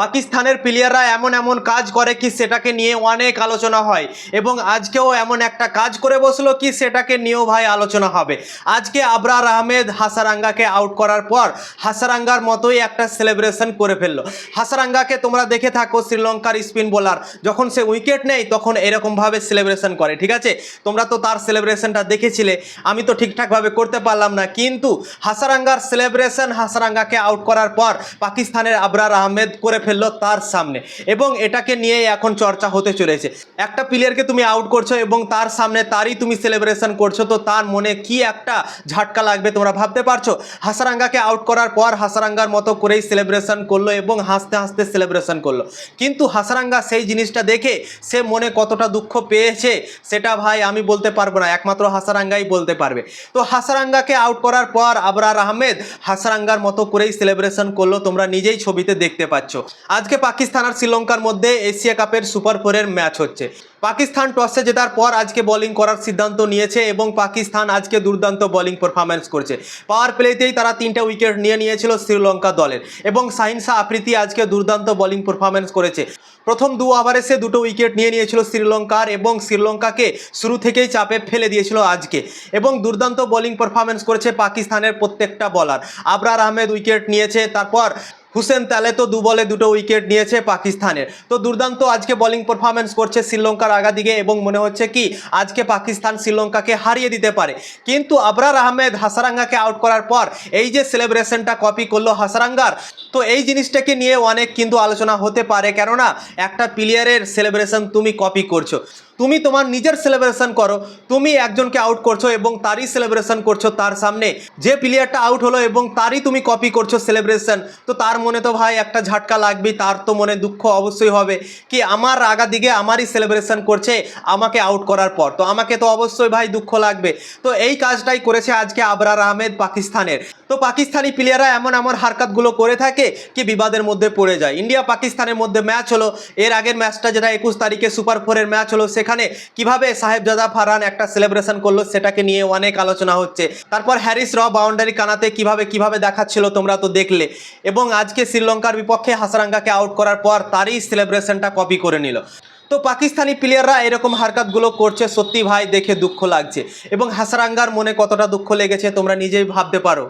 পাকিস্তানের প্লেয়াররা এমন এমন কাজ করে কি সেটাকে নিয়ে অনেক আলোচনা হয় এবং আজকেও এমন একটা কাজ করে বসল কি সেটাকে নিয়েও ভাই আলোচনা হবে। আজকে আবরার আহমেদ হাসারাঙ্গাকে আউট করার পর হাসারাঙ্গার মতোই একটা সেলিব্রেশন করে ফেলল। হাসারাঙ্গাকে তোমরা দেখে থাকো শ্রীলঙ্কার স্পিন বোলার যখন সে উইকেট নেয় তখন এরকমভাবে সেলিব্রেশন করে, ঠিক আছে? তোমরা তো তার সেলিব্রেশনটা দেখেছিলে, আমি তো ঠিকঠাকভাবে করতে পারলাম না, কিন্তু হাসারাঙ্গার সেলিব্রেশন হাসারাঙ্গাকে আউট করার পর পাকিস্তানের আবরার আহমেদ করে ফেলল তার সামনে। এবং এটাকে নিয়ে এখন চর্চা হতে চলেছে। একটা প্লেয়ারকে তুমি আউট করছ এবং তার সামনে তারই তুমি সেলিব্রেশন করছ, তো তার মনে কি একটা ঝাটকা লাগবে তোমরা ভাবতে পারছ? হাসারাঙ্গাকে আউট করার পর হাসারাঙ্গার মতো করেই সেলিব্রেশন করল এবং হাসতে হাসতে সেলিব্রেশন করল। কিন্তু হাসারাঙ্গা সেই জিনিসটা দেখে সে মনে কতটা দুঃখ পেয়েছে, সেটা ভাই আমি বলতে পারব না, একমাত্র হাসারাঙ্গাই বলতে পারবে। তো হাসারাঙ্গাকে আউট করার পর আবরার আহমেদ হাসারাঙ্গার মতো করেই সেলিব্রেশন করল, তোমরা নিজেই ছবিতে দেখতে পাচ্ছ। আজকে পাকিস্তান আর শ্রীলঙ্কার মধ্যে এশিয়া কাপের সুপার ফোরের ম্যাচ হচ্ছে। পাকিস্তান টসে জেতার পর আজকে বোলিং করার সিদ্ধান্ত নিয়েছে এবং পাকিস্তান আজকে দুর্দান্ত বোলিং পারফরমেন্স করছে। পাওয়ার প্লেতেই তারা তিনটা উইকেট নিয়ে নিয়েছিল শ্রীলঙ্কা দলের এবং সাহিনসা আফ্রিতি আজকে দুর্দান্ত বোলিং পারফরমেন্স করেছে। প্রথম দু ওভারে সে দুটো উইকেট নিয়ে নিয়েছিল শ্রীলঙ্কার এবং শ্রীলঙ্কাকে শুরু থেকেই চাপে ফেলে দিয়েছিল আজকে এবং দুর্দান্ত বোলিং পারফরমেন্স করেছে পাকিস্তানের প্রত্যেকটা বলার আবরার আহমেদ উইকেট নিয়েছে, তারপর হুসেন তালে তো দু বলে দুটো উইকেট নিয়েছে পাকিস্তানের। তো দুর্দান্ত আজকে বোলিং পারফরমেন্স করছে শ্রীলঙ্কার আগা দিকে এবং মনে হচ্ছে কি, আজকে পাকিস্তান শ্রীলঙ্কাকে হারিয়ে দিতে পারে। কিন্তু আবরার আহমেদ হাসারাঙ্গাকে আউট করার পর এই যে সেলিব্রেশনটা কপি করল হাসারাঙ্গার, তো এই জিনিসটাকে নিয়ে অনেক কিন্তু আলোচনা হতে পারে। কেননা, একটা প্লেয়ারের সেলিব্রেশন তুমি কপি করছ। তুমি তোমার নিজের সেলিব্রেশন করো, তুমি একজনকে আউট করছ এবং তারই সেলিব্রেশন করছ তার সামনে। যে প্লেয়ারটা আউট হলো এবং তারই তুমি কপি করছ সেলিব্রেশন তো তার মনে তো ভাই একটা ঝাটকা লাগবেই, তার তো মনে দুঃখ অবশ্যই হবে কি আমার আগা দিকে আমারই সেলিব্রেশন করছে আমাকে আউট করার পর। তো আমাকে তো অবশ্যই ভাই দুঃখ লাগবে। তো এই কাজটাই করেছে আজকে আবরার আহমেদ পাকিস্তানের। তো পাকিস্তানি প্লেয়াররা এমন এমন হারকাতগুলো করে থাকে কি বিবাদের মধ্যে পড়ে যায়। ইন্ডিয়া পাকিস্তানের মধ্যে ম্যাচ হলো, এর আগের ম্যাচটা যেটা একুশ তারিখে সুপার ফোরের ম্যাচ হলো সেখানে কীভাবে সাহেবজাদা ফারহান একটা সেলিব্রেশন করল সেটাকে নিয়ে অনেক আলোচনা হচ্ছে। তারপর হ্যারিস র বাউন্ডারি কানাতে কীভাবে কীভাবে দেখাচ্ছিল তোমরা তো দেখলে। এবং আজকে শ্রীলঙ্কার বিপক্ষে হাসারাঙ্গাকে আউট করার পর তারই সেলিব্রেশনটা কপি করে নিল। তো পাকিস্তানি প্লেয়াররা এরকম হারকাতগুলো করছে, সত্যি ভাই দেখে দুঃখ লাগছে। এবং হাসারাঙ্গার মনে কতটা দুঃখ লেগেছে তোমরা নিজেই ভাবতে পারো।